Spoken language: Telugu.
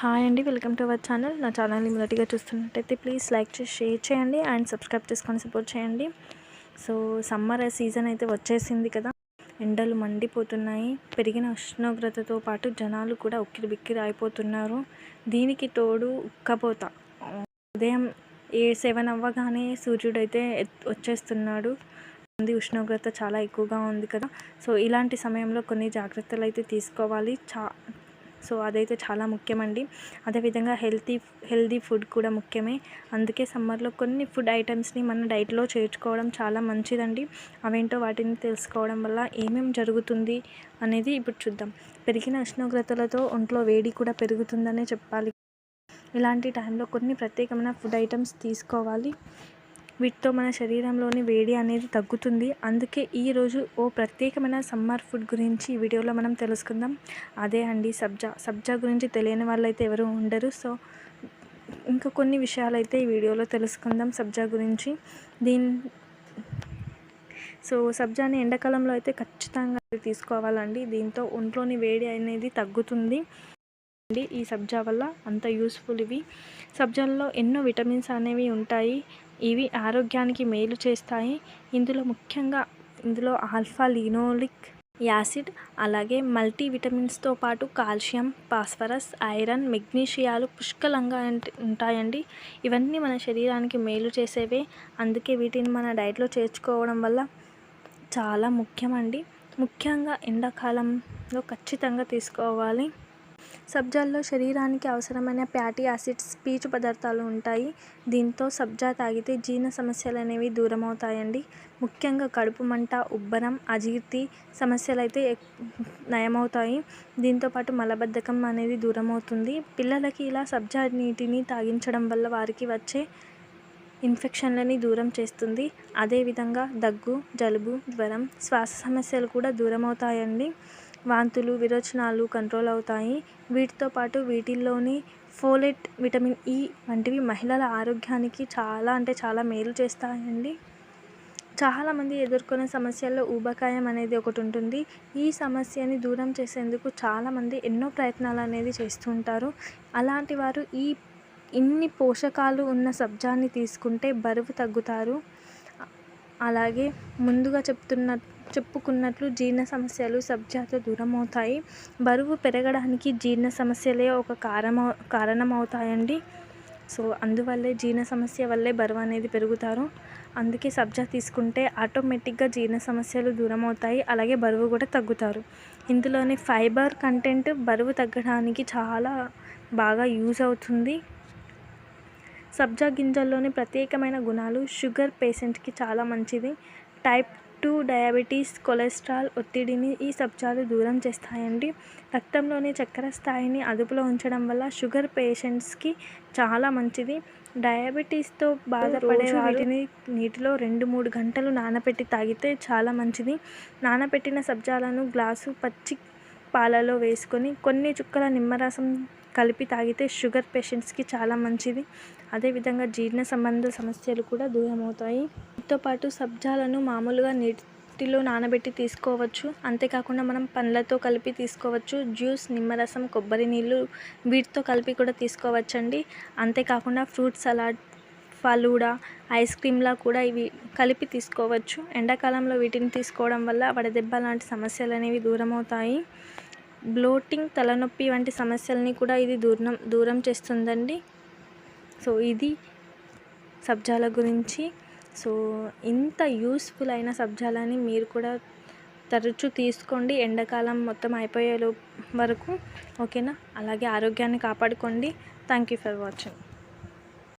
హాయ్ అండి వెల్కమ్ టు అవర్ ఛానల్. నా ఛానల్ని మొదటిగా చూస్తున్నట్టయితే ప్లీజ్ లైక్ చేసి షేర్ చేయండి అండ్ సబ్స్క్రైబ్ చేసుకొని సపోర్ట్ చేయండి. సో సమ్మర్ సీజన్ అయితే వచ్చేసింది కదా. ఎండలు మండిపోతున్నాయి. పెరిగిన ఉష్ణోగ్రతతో పాటు జనాలు కూడా ఉక్కిరి బిక్కిరి అయిపోతున్నారు. దీనికి తోడు ఉక్కపోత. ఉదయం ఏ సెవెన్ అవ్వగానే సూర్యుడు అయితే వచ్చేస్తున్నాడు. ఉంది ఉష్ణోగ్రత చాలా ఎక్కువగా ఉంది కదా. సో ఇలాంటి సమయంలో కొన్ని జాగ్రత్తలు అయితే తీసుకోవాలి. చా సో అదైతే చాలా ముఖ్యమండి. అదేవిధంగా హెల్తీ హెల్తీ ఫుడ్ కూడా ముఖ్యమే. అందుకే సమ్మర్లో కొన్ని ఫుడ్ ఐటమ్స్ని మన డైట్లో చేర్చుకోవడం చాలా మంచిదండి. అవేంటో వాటిని తెలుసుకోవడం వల్ల ఏమేమి జరుగుతుంది అనేది ఇప్పుడు చూద్దాం. పెరిగిన ఉష్ణోగ్రతలతో ఒంట్లో వేడి కూడా పెరుగుతుందనే చెప్పాలి. ఇలాంటి టైంలో కొన్ని ప్రత్యేకమైన ఫుడ్ ఐటమ్స్ తీసుకోవాలి. వీటితో మన శరీరంలోని వేడి అనేది తగ్గుతుంది. అందుకే ఈరోజు ఓ ప్రత్యేకమైన సమ్మర్ ఫుడ్ గురించి ఈ వీడియోలో మనం తెలుసుకుందాం. అదే అండి సబ్జా. సబ్జా గురించి తెలియని వాళ్ళైతే ఎవరు ఉండరు. సో ఇంకా కొన్ని విషయాలు అయితే ఈ వీడియోలో తెలుసుకుందాం సబ్జా గురించి. దీని సో సబ్జాని ఎండాకాలంలో అయితే ఖచ్చితంగా తీసుకోవాలండి. దీంతో ఒంట్లోని వేడి అనేది తగ్గుతుంది. అండి ఈ సబ్జా వల్ల అంత యూస్ఫుల్ ఇవి. సబ్జాల్లో ఎన్నో విటమిన్స్ అనేవి ఉంటాయి. ఇవి ఆరోగ్యానికి మేలు చేస్తాయి. ఇందులో ముఖ్యంగా ఇందులో ఆల్ఫా లినోలిక్ యాసిడ్ అలాగే మల్టీ విటమిన్స్తో పాటు కాల్షియం ఫాస్ఫరస్ ఐరన్ మెగ్నీషియాలు పుష్కలంగా ఉంటాయండి. ఇవన్నీ మన శరీరానికి మేలు చేసేవే. అందుకే వీటిని మన డైట్లో చేర్చుకోవడం వల్ల చాలా ముఖ్యమండి. ముఖ్యంగా ఎండాకాలంలో ఖచ్చితంగా తీసుకోవాలి. సబ్జాల్లో శరీరానికి అవసరమైన ఫ్యాటీ యాసిడ్స్ పీచు పదార్థాలు ఉంటాయి. దీంతో సబ్జా తాగితే జీర్ణ సమస్యలు అనేవి దూరం అవుతాయండి ముఖ్యంగా కడుపు మంట ఉబ్బరం అజీర్తి సమస్యలు అయితే నయమవుతాయి. దీంతోపాటు మలబద్ధకం అనేది దూరం అవుతుంది పిల్లలకి ఇలా సబ్జా నీటిని తాగించడం వల్ల వారికి వచ్చే ఇన్ఫెక్షన్లని దూరం చేస్తుంది. అదేవిధంగా దగ్గు జలుబు జ్వరం శ్వాస సమస్యలు కూడా దూరం అవుతాయండి వాంతులు విరోచనాలు కంట్రోల్ అవుతాయి. వీటితో పాటు వీటిల్లోని ఫోలెట్ విటమిన్ ఈ వంటివి మహిళల ఆరోగ్యానికి చాలా అంటే చాలా మేలు చేస్తాయండి. చాలామంది ఎదుర్కొనే సమస్యల్లో ఊబకాయం అనేది ఒకటి ఉంటుంది. ఈ సమస్యని దూరం చేసేందుకు చాలామంది ఎన్నో ప్రయత్నాలు అనేది చేస్తుంటారు అలాంటి వారు ఈ ఇన్ని పోషకాలు ఉన్న సబ్జాన్ని తీసుకుంటే బరువు తగ్గుతారు. అలాగే ముందుగా చెప్తున్న చెప్పుకున్నట్లు జీర్ణ సమస్యలు సబ్జాతో దూరం అవుతాయి బరువు పెరగడానికి జీర్ణ సమస్యలే ఒక కారణం కారణమవుతాయండి. సో అందువల్లే జీర్ణ సమస్య వల్లే బరువు అనేది పెరుగుతారు. అందుకే సబ్జా తీసుకుంటే ఆటోమేటిక్గా జీర్ణ సమస్యలు దూరం అవుతాయి అలాగే బరువు కూడా తగ్గుతారు. ఇందులోని ఫైబర్ కంటెంట్ బరువు తగ్గడానికి చాలా బాగా యూజ్ అవుతుంది. సబ్జా గింజల్లోని ప్రత్యేకమైన గుణాలు షుగర్ పేషెంట్కి చాలా మంచిది టైప్ టూ డయాబెటీస్ కొలెస్ట్రాల్ ఒత్తిడిని ఈ సబ్జాలు దూరం చేస్తాయండి. రక్తంలోని చక్కెర స్థాయిని అదుపులో ఉంచడం వల్ల షుగర్ పేషెంట్స్కి చాలా మంచిది. డయాబెటీస్తో బాధపడే వాటిని నీటిలో రెండు మూడు గంటలు నానబెట్టి తాగితే చాలా మంచిది. నానబెట్టిన సబ్జాలను గ్లాసు పచ్చి పాలలో వేసుకొని కొన్ని చుక్కల నిమ్మరసం కలిపి తాగితే షుగర్ పేషెంట్స్కి చాలా మంచిది. అదేవిధంగా జీర్ణ సంబంధ సమస్యలు కూడా దూరం అవుతాయి వీటితో పాటు సబ్జాలను మామూలుగా నీటిలో నానబెట్టి తీసుకోవచ్చు. అంతేకాకుండా మనం పండ్లతో కలిపి తీసుకోవచ్చు. జ్యూస్ నిమ్మరసం కొబ్బరి నీళ్ళు వీటితో కలిపి కూడా తీసుకోవచ్చండి. అంతేకాకుండా ఫ్రూట్ సలాడ్ ఫలూడా ఐస్ క్రీమ్లా కూడా ఇవి కలిపి తీసుకోవచ్చు. ఎండాకాలంలో వీటిని తీసుకోవడం వల్ల వడదెబ్బ లాంటి సమస్యలు అనేవి దూరం అవుతాయి బ్లోటింగ్ తలనొప్పి వంటి సమస్యలని కూడా ఇది దూరం దూరం చేస్తుందండి. సో ఇది సబ్జాల గురించి. సో ఇంత యూస్ఫుల్ అయిన సబ్జాలని మీరు కూడా తరచూ తీసుకోండి. ఎండాకాలం మొత్తం అయిపోయే వరకు ఓకేనా? అలాగే ఆరోగ్యాన్ని కాపాడుకోండి. Thank you for watching.